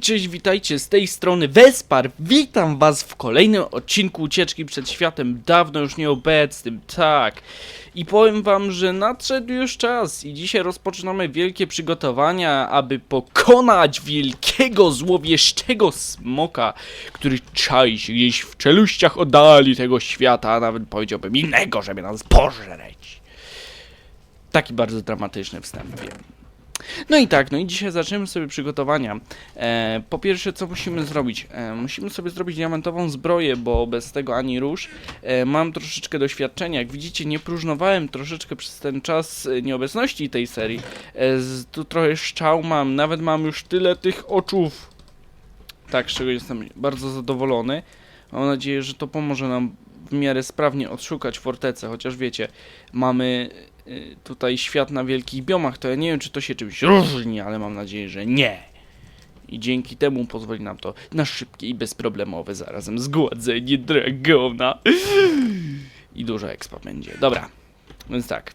Cześć, witajcie z tej strony Wespar. Witam was w kolejnym odcinku Ucieczki przed światem, dawno już nieobecnym, tak. I powiem wam, że nadszedł już czas i dzisiaj rozpoczynamy wielkie przygotowania, aby pokonać wielkiego, złowieszczego smoka, który czai się gdzieś w czeluściach oddali tego świata, a nawet powiedziałbym innego, żeby nas pożreć. Taki bardzo dramatyczny wstęp, wiem. No i tak, no i dzisiaj zaczniemy sobie przygotowania. E, po pierwsze, co musimy zrobić? E, musimy sobie zrobić diamentową zbroję, bo bez tego ani rusz. E, mam troszeczkę doświadczenia. Jak widzicie, nie próżnowałem troszeczkę przez ten czas e, nieobecności tej serii. E, z, tu trochę szczał mam, nawet mam już tyle tych oczów. Tak, z czego jestem bardzo zadowolony. Mam nadzieję, że to pomoże nam w miarę sprawnie odszukać fortecę, chociaż wiecie, mamy tutaj świat na wielkich biomach, to ja nie wiem, czy to się czymś różni, ale mam nadzieję, że nie. I dzięki temu pozwoli nam to na szybkie i bezproblemowe zarazem zgładzenie dragona. I dużo expa będzie. Dobra, więc tak.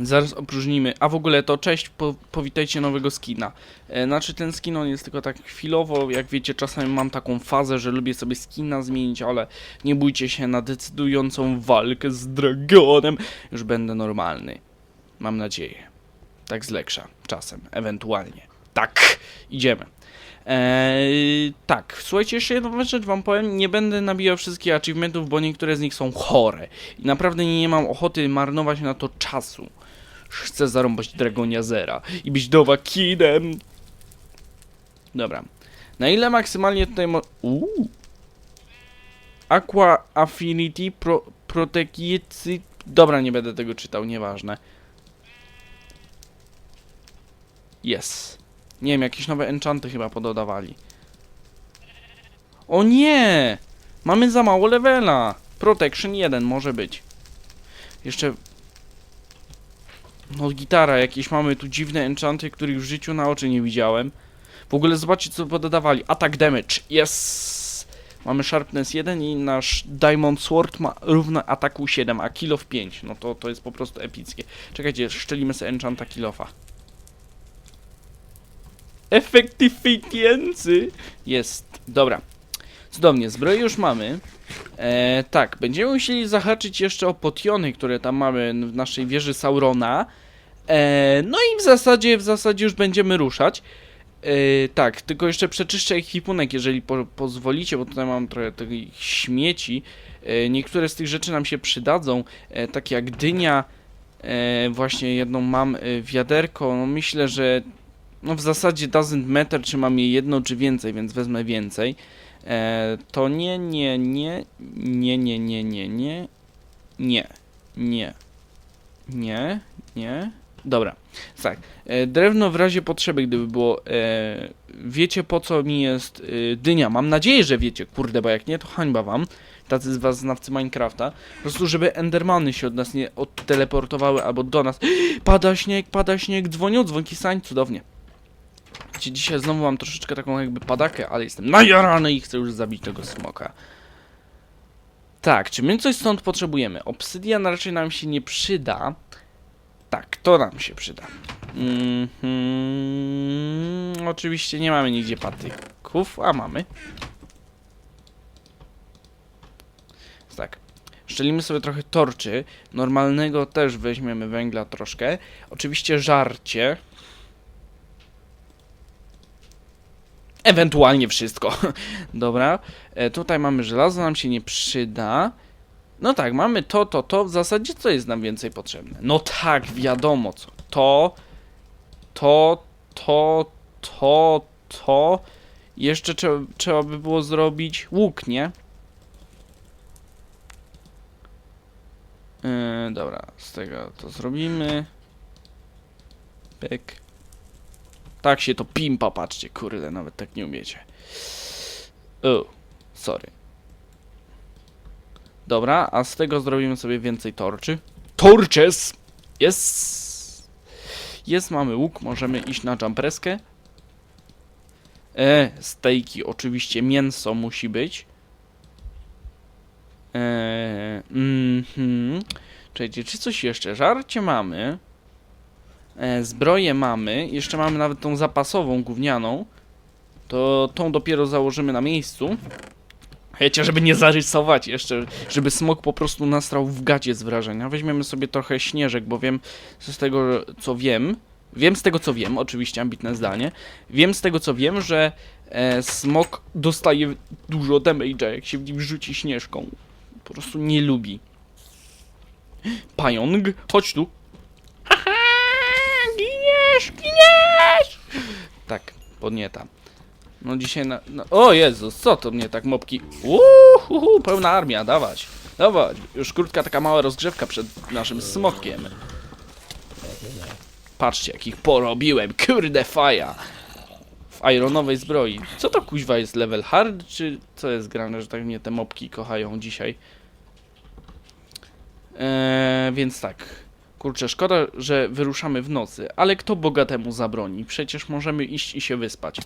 Zaraz opróżnimy. A w ogóle to cześć, po, powitajcie nowego skina. E, znaczy ten skin on jest tylko tak chwilowo, jak wiecie czasami mam taką fazę, że lubię sobie skina zmienić, ale nie bójcie się na decydującą walkę z dragonem. Już będę normalny. Mam nadzieję. Tak z leksza. Czasem. Ewentualnie. Tak. Idziemy. Eee, tak, słuchajcie, jeszcze jedną rzecz wam powiem, nie będę nabijał wszystkich achievementów, bo niektóre z nich są chore i naprawdę nie mam ochoty marnować na to czasu. Chcę zarąbać Dragonia Zera i być dowakidem. Dobra. Na ile maksymalnie tutaj mo... Uuu. Aqua Affinity Pro Proteccy... Dobra, nie będę tego czytał, nieważne. Yes. Nie wiem, jakieś nowe enchanty chyba pododawali. O nie! Mamy za mało levela. Protection 1 może być. Jeszcze... No gitara, jakieś mamy tu dziwne enchanty, których w życiu na oczy nie widziałem. W ogóle zobaczcie co pododawali. Attack damage. Yes! Mamy sharpness 1 i nasz Diamond Sword ma równo ataku 7, a kill of 5. No to, to jest po prostu epickie. Czekajcie, szczelimy sobie enchanta killofa. Efektywnięcy jest. Dobra. Cudownie, zbroję już mamy. E, tak, będziemy musieli zahaczyć jeszcze o potiony, które tam mamy w naszej wieży Saurona. E, no i w zasadzie, w zasadzie już będziemy ruszać. E, tak, tylko jeszcze przeczyszczę ekwipunek, jeżeli po, pozwolicie, bo tutaj mam trochę tych śmieci. E, niektóre z tych rzeczy nam się przydadzą, e, takie jak dynia. E, właśnie jedną mam e, wiaderko. No myślę, że no w zasadzie doesn't matter, czy mam je jedno, czy więcej, więc wezmę więcej. E, to nie, nie, nie, nie, nie, nie, nie, nie, nie, nie, nie, nie. Dobra, tak. E, drewno w razie potrzeby, gdyby było. E, wiecie po co mi jest e, dynia? Mam nadzieję, że wiecie, kurde, bo jak nie, to hańba wam. Tacy z was znawcy Minecrafta. Po prostu, żeby Endermany się od nas nie odteleportowały albo do nas. Pada śnieg, pada śnieg, dzwonią dzwonki sań, cudownie. Wiecie, dzisiaj znowu mam troszeczkę taką jakby padakę, ale jestem najarany i chcę już zabić tego smoka. Tak, czy my coś stąd potrzebujemy? Obsydian raczej nam się nie przyda. Tak, to nam się przyda. Mhm. Oczywiście nie mamy nigdzie patyków, a mamy. Tak. Szczelimy sobie trochę torczy. Normalnego też weźmiemy węgla troszkę. Oczywiście żarcie. Ewentualnie wszystko. Dobra. E, tutaj mamy żelazo, nam się nie przyda. No tak, mamy to, to, to. W zasadzie co jest nam więcej potrzebne? No tak, wiadomo co. To, to, to, to, to. Jeszcze trzeba, trzeba by było zrobić łuk, nie? Yy, dobra, z tego to zrobimy. Pyk. Tak się to pimpa, patrzcie, kurde, nawet tak nie umiecie. O, sorry. Dobra, a z tego zrobimy sobie więcej torczy. Torches! Jest! Jest, mamy łuk, możemy iść na jumpreskę. E, stejki, oczywiście mięso musi być. E, mhm. Czekajcie, czy coś jeszcze? Żarcie mamy. E, zbroję mamy. Jeszcze mamy nawet tą zapasową, gównianą. to tą dopiero założymy na miejscu. Wiecie, żeby nie zarysować jeszcze, żeby smok po prostu nastrał w gacie z wrażenia. Weźmiemy sobie trochę śnieżek, bo wiem z tego, co wiem. Wiem z tego, co wiem, oczywiście ambitne zdanie. Wiem z tego, co wiem, że e, smok dostaje dużo damage'a, jak się w nim rzuci śnieżką. Po prostu nie lubi. Pająk, chodź tu. Giniesz, giniesz! Tak, podnieta. No dzisiaj na, na... O Jezus, co to mnie tak mopki... Uhuhu, pełna armia, dawać. Dawać, już krótka taka mała rozgrzewka przed naszym smokiem. Patrzcie, jakich porobiłem, kurde faja. W ironowej zbroi. Co to kuźwa jest level hard, czy co jest grane, że tak mnie te mopki kochają dzisiaj? Eee, więc tak. Kurczę, szkoda, że wyruszamy w nocy, ale kto bogatemu zabroni? Przecież możemy iść i się wyspać.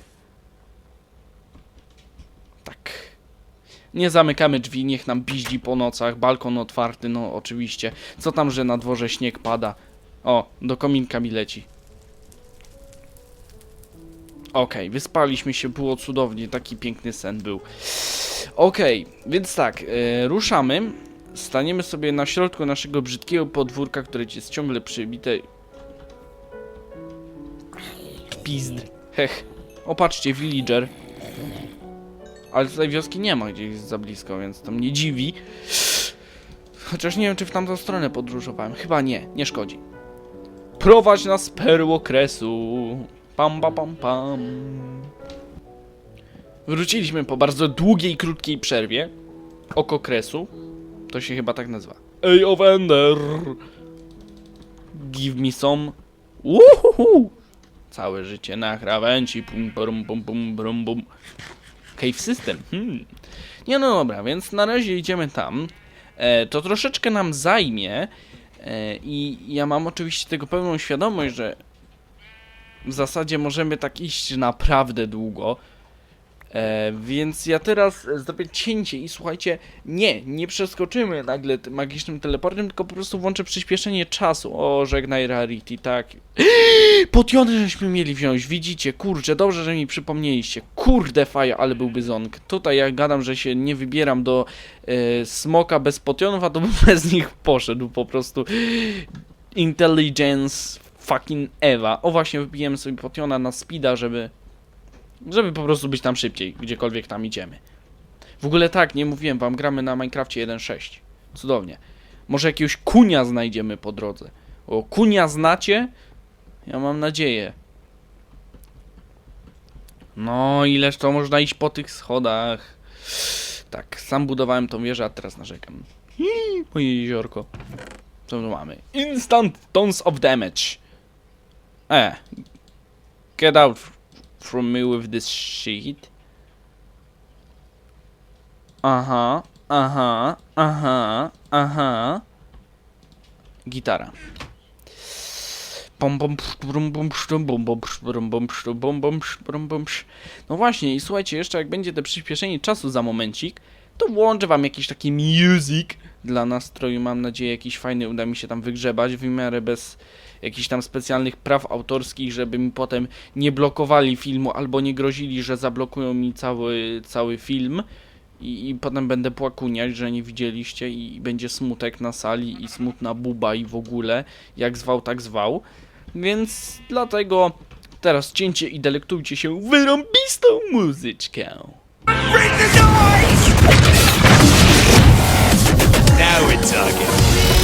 Nie zamykamy drzwi, niech nam piździ po nocach, balkon otwarty, no oczywiście. Co tam, że na dworze śnieg pada? O, do kominka mi leci. Okej, wyspaliśmy się, było cudownie, taki piękny sen był. Okej, więc tak, e, ruszamy. Staniemy sobie na środku naszego brzydkiego podwórka, które jest ciągle przybite. Pizd. Hech. Opatrzcie, villager. Ale tutaj wioski nie ma gdzieś za blisko, więc to mnie dziwi. Chociaż nie wiem, czy w tamtą stronę podróżowałem. Chyba nie, nie szkodzi. Prowadź nas perł okresu. Pam, pam, pam, pam. Wróciliśmy po bardzo długiej, krótkiej przerwie. Okokresu. To się chyba tak nazywa. Ej, Ovender! Give me some. Uhuhu! Całe życie na krawędzi. Pum, pum, pum, pum, brum, bum. Cave System. Hmm. Nie no dobra, więc na razie idziemy tam. E, to troszeczkę nam zajmie. E, I ja mam oczywiście tego pełną świadomość, że w zasadzie możemy tak iść naprawdę długo. E, więc ja teraz zrobię cięcie i słuchajcie, nie, nie przeskoczymy nagle magicznym teleportem, tylko po prostu włączę przyspieszenie czasu. O, żegnaj Rarity, tak. Potiony żeśmy mieli wziąć, widzicie, kurczę, dobrze, że mi przypomnieliście. Kurde faja, ale byłby zonk. Tutaj ja gadam, że się nie wybieram do e, smoka bez potionów, a to bym bez nich poszedł po prostu. Intelligence fucking Ewa. O właśnie, wybijemy sobie potiona na speeda, żeby żeby po prostu być tam szybciej, gdziekolwiek tam idziemy. W ogóle tak, nie mówiłem wam, gramy na Minecrafcie 1.6. Cudownie. Może jakiegoś kunia znajdziemy po drodze. O, kunia znacie? Ja mam nadzieję. No, ileż to można iść po tych schodach. Tak, sam budowałem tą wieżę, a teraz narzekam. Hii, Moje jeziorko. Co tu mamy? Instant tons of damage. E. Get out from me with this shit. Aha, aha, aha, aha. Gitara. No właśnie, i słuchajcie, jeszcze jak będzie te przyspieszenie czasu za momencik, to włączę wam jakiś taki music dla nastroju. Mam nadzieję, jakiś fajny uda mi się tam wygrzebać w miarę bez jakichś tam specjalnych praw autorskich, żeby mi potem nie blokowali filmu albo nie grozili, że zablokują mi cały, cały film. I, I potem będę płakuniać, że nie widzieliście i będzie smutek na sali i smutna buba i w ogóle, jak zwał, tak zwał. Więc dlatego teraz cięcie i delektujcie się wyrąbistą muzyczkę. Now we're talking.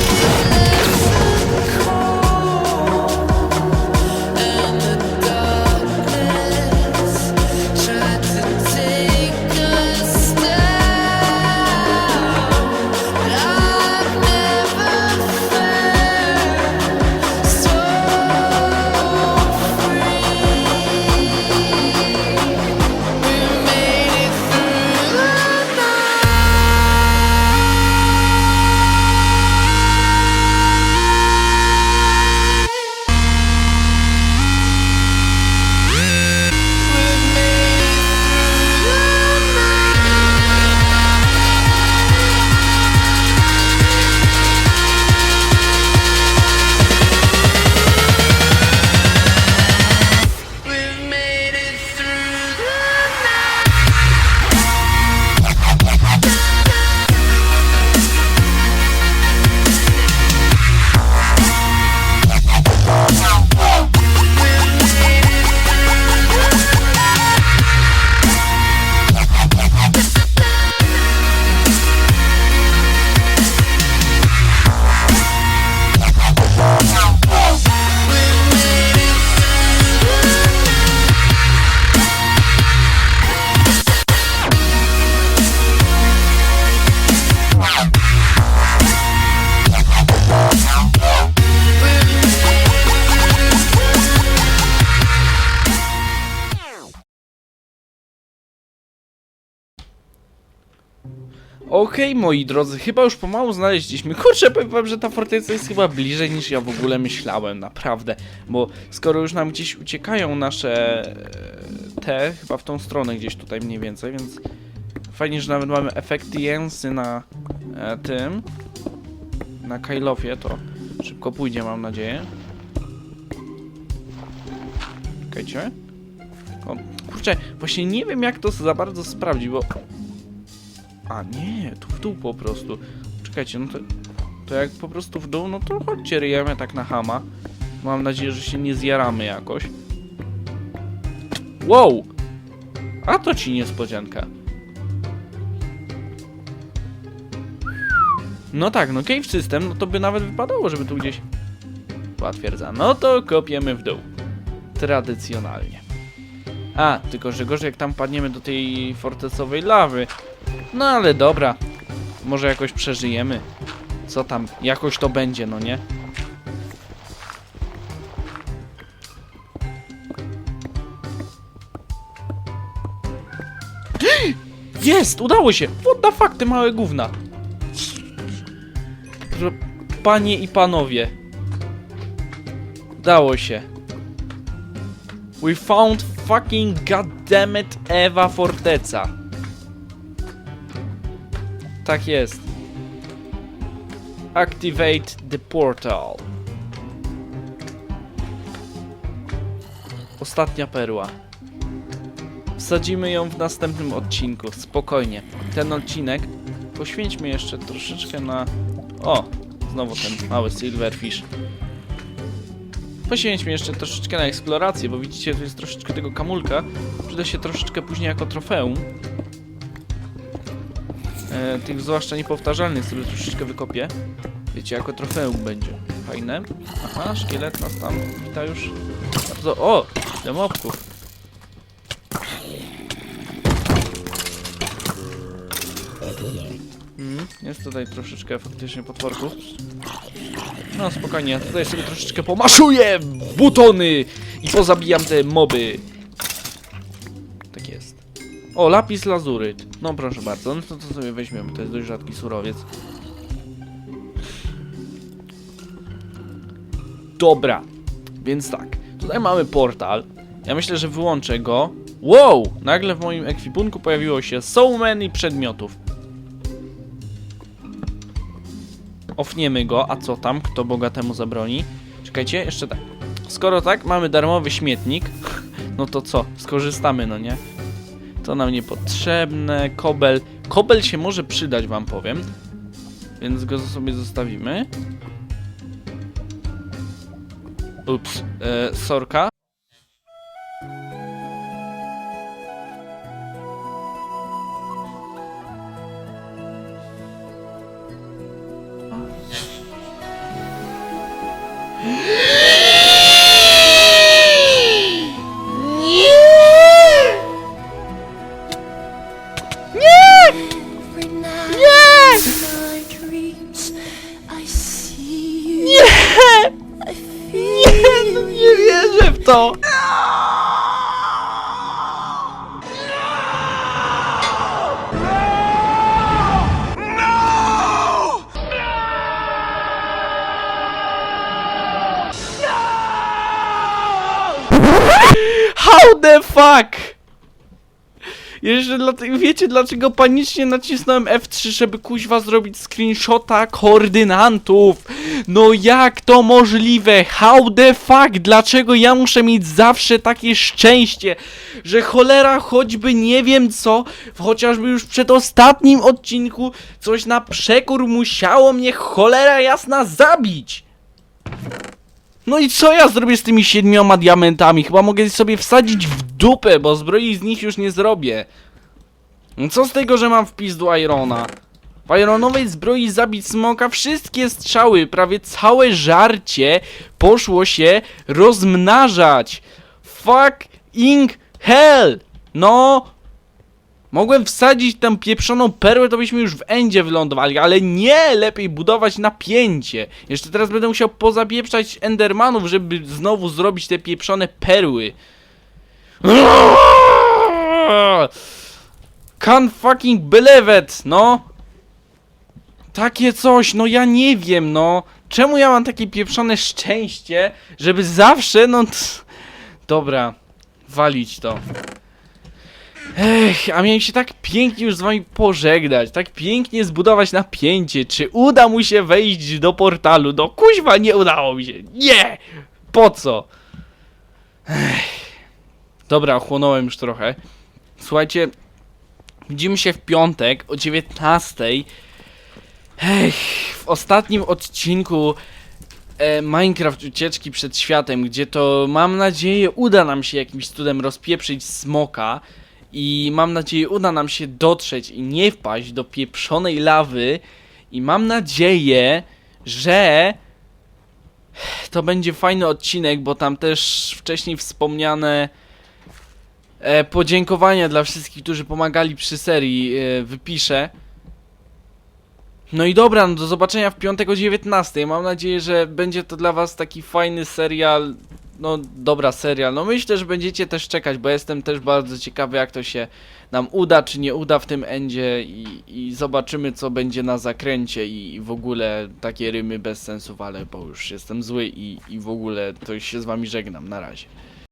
Okej, moi drodzy, chyba już pomału znaleźliśmy. Kurczę, powiem wam, że ta forteca jest chyba bliżej niż ja w ogóle myślałem, naprawdę. Bo skoro już nam gdzieś uciekają nasze e, te, chyba w tą stronę gdzieś tutaj mniej więcej, więc fajnie, że nawet mamy efekty jęsy na e, tym, na Kailoфie, to szybko pójdzie, mam nadzieję. Czekajcie. O, kurczę, właśnie nie wiem jak to za bardzo sprawdzić, bo... A nie, tu w dół po prostu. Czekajcie, no to... To jak po prostu w dół, no to chodźcie ryjemy tak na hama. Mam nadzieję, że się nie zjaramy jakoś. Wow! A to ci niespodzianka. No tak, no cave system, no to by nawet wypadało, żeby tu gdzieś była twierdza. No to kopiemy w dół. Tradycjonalnie. A, tylko że gorzej jak tam padniemy do tej fortecowej lawy. No ale dobra. Może jakoś przeżyjemy. Co tam, jakoś to będzie, no nie? Jest! Udało się! What the fuck, te małe gówna! Panie i panowie. Udało się. We found fucking goddammit Ewa Forteca. Tak jest. Activate the portal. Ostatnia perła. Wsadzimy ją w następnym odcinku. Spokojnie. Ten odcinek poświęćmy jeszcze troszeczkę na... O! Znowu ten mały silverfish. Poświęćmy jeszcze troszeczkę na eksplorację, bo widzicie, tu jest troszeczkę tego kamulka. Przyda się troszeczkę później jako trofeum. E, tych zwłaszcza niepowtarzalnych sobie troszeczkę wykopię. Wiecie, jako trofeum będzie. Fajne. Aha, szkielet nas tam wita już. Bardzo... O! Ile mobków. Mm, jest tutaj troszeczkę faktycznie potworków. No spokojnie, tutaj sobie troszeczkę pomaszuję butony i pozabijam te moby. O, lapis lazuryt. No proszę bardzo, no to, to sobie weźmiemy, to jest dość rzadki surowiec. Dobra, więc tak, tutaj mamy portal. Ja myślę, że wyłączę go. Wow! Nagle w moim ekwipunku pojawiło się so many przedmiotów. Ofniemy go, a co tam? Kto bogatemu zabroni? Czekajcie, jeszcze tak. Skoro tak, mamy darmowy śmietnik, no to co? Skorzystamy, no nie? To nam niepotrzebne. Kobel. Kobel się może przydać, wam powiem. Więc go sobie zostawimy. Ups. E, sorka. How the fuck? Jeszcze dlatego, wiecie dlaczego panicznie nacisnąłem F3, żeby kuźwa zrobić screenshota koordynatów? No jak to możliwe? How the fuck? Dlaczego ja muszę mieć zawsze takie szczęście, że cholera choćby nie wiem co, chociażby już przed ostatnim odcinku coś na przekór musiało mnie cholera jasna zabić? No i co ja zrobię z tymi siedmioma diamentami? Chyba mogę sobie wsadzić w dupę, bo zbroi z nich już nie zrobię. No co z tego, że mam wpis do Irona? W Ironowej zbroi zabić smoka wszystkie strzały, prawie całe żarcie poszło się rozmnażać. Fucking hell! No, Mogłem wsadzić tę pieprzoną perłę, to byśmy już w endzie wylądowali, ale nie! Lepiej budować napięcie. Jeszcze teraz będę musiał pozapieprzać endermanów, żeby znowu zrobić te pieprzone perły. Can't fucking believe it, no! Takie coś, no ja nie wiem, no. Czemu ja mam takie pieprzone szczęście, żeby zawsze, no... Dobra, walić to. Ech, a miałem się tak pięknie już z wami pożegnać, tak pięknie zbudować napięcie, czy uda mu się wejść do portalu, no kuźwa nie udało mi się, nie! Po co? Ech. Dobra, ochłonąłem już trochę. Słuchajcie, widzimy się w piątek o 19. Ech, w ostatnim odcinku e, Minecraft Ucieczki przed światem, gdzie to mam nadzieję uda nam się jakimś cudem rozpieprzyć smoka i mam nadzieję uda nam się dotrzeć i nie wpaść do pieprzonej lawy i mam nadzieję, że to będzie fajny odcinek, bo tam też wcześniej wspomniane e, podziękowania dla wszystkich, którzy pomagali przy serii e, wypiszę. No i dobra, no do zobaczenia w piątek o 19. Mam nadzieję, że będzie to dla was taki fajny serial. No dobra serial. No myślę, że będziecie też czekać, bo jestem też bardzo ciekawy jak to się nam uda, czy nie uda w tym endzie i, i zobaczymy co będzie na zakręcie i, i w ogóle takie rymy bez sensów, ale bo już jestem zły i, i w ogóle to już się z wami żegnam. Na razie.